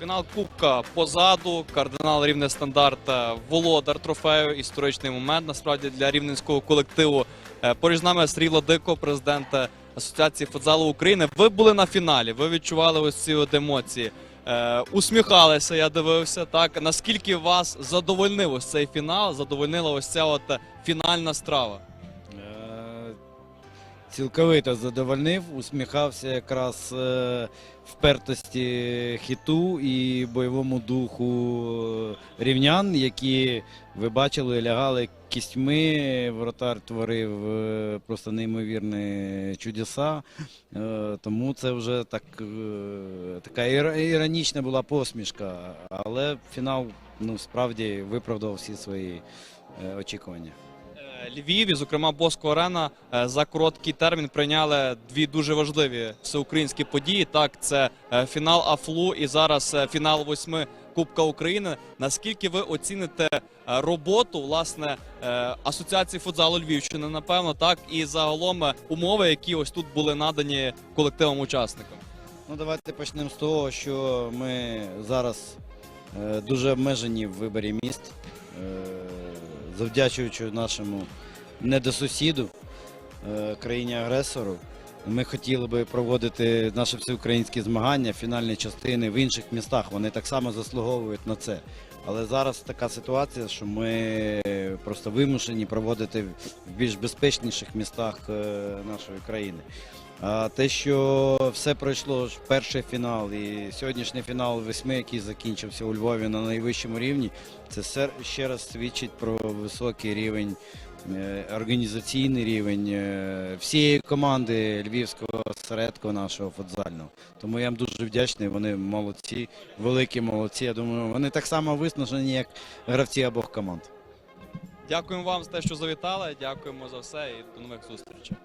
Фінал Кубка позаду. Кардинал рівне стандарт володар трофею. Історичний момент насправді для рівненського колективу. Е, Поруч з нами Сергій Ладико, президент Асоціації футзалу України. Ви були на фіналі. Ви відчували ось ці от емоції. Е, усміхалися, я дивився. Так наскільки вас задовольнив ось цей фінал? Задовольнила ось ця от фінальна страва. Цілковито задовольнив, усміхався якраз е, впертості хіту і бойовому духу рівнян, які ви бачили, лягали кістьми. Воротар творив е, просто неймовірні чудеса. Е, Тому це вже так, така іронічна була посмішка. Але фінал ну, справді виправдав всі свої очікування. Львів і, зокрема, Боско Арена е, за короткий термін прийняли дві дуже важливі всеукраїнські події. Так, це е, фінал АФЛУ і зараз е, фінал восьми Кубка України. Наскільки ви оціните роботу власне асоціації футзалу Львівщини, напевно, так і загалом умови, які ось тут були надані колективам учасникам? Ну, давайте почнемо з того, що ми зараз дуже обмежені в виборі міст, завдячуючи нашому недосусіду, е, країні-агресору. Ми хотіли би проводити наші всеукраїнські змагання, фінальні частини в інших містах. Вони так само заслуговують на це. Але зараз така ситуація, що ми просто вимушені проводити в більш безпечніших містах е, нашої країни. А те, що все пройшло перший фінал і сьогоднішній фінал восьми, який закінчився у Львові на найвищому рівні, це ще раз свідчить про високий рівень, організаційний рівень е, всієї команди львівського осередку нашого футзального. Тому я їм дуже вдячний. Вони молодці, великі молодці. Я думаю, вони так само виснажені, як гравці обох команд. Дякуємо вам за те, що завітали. Дякуємо за все і до нових зустрічей.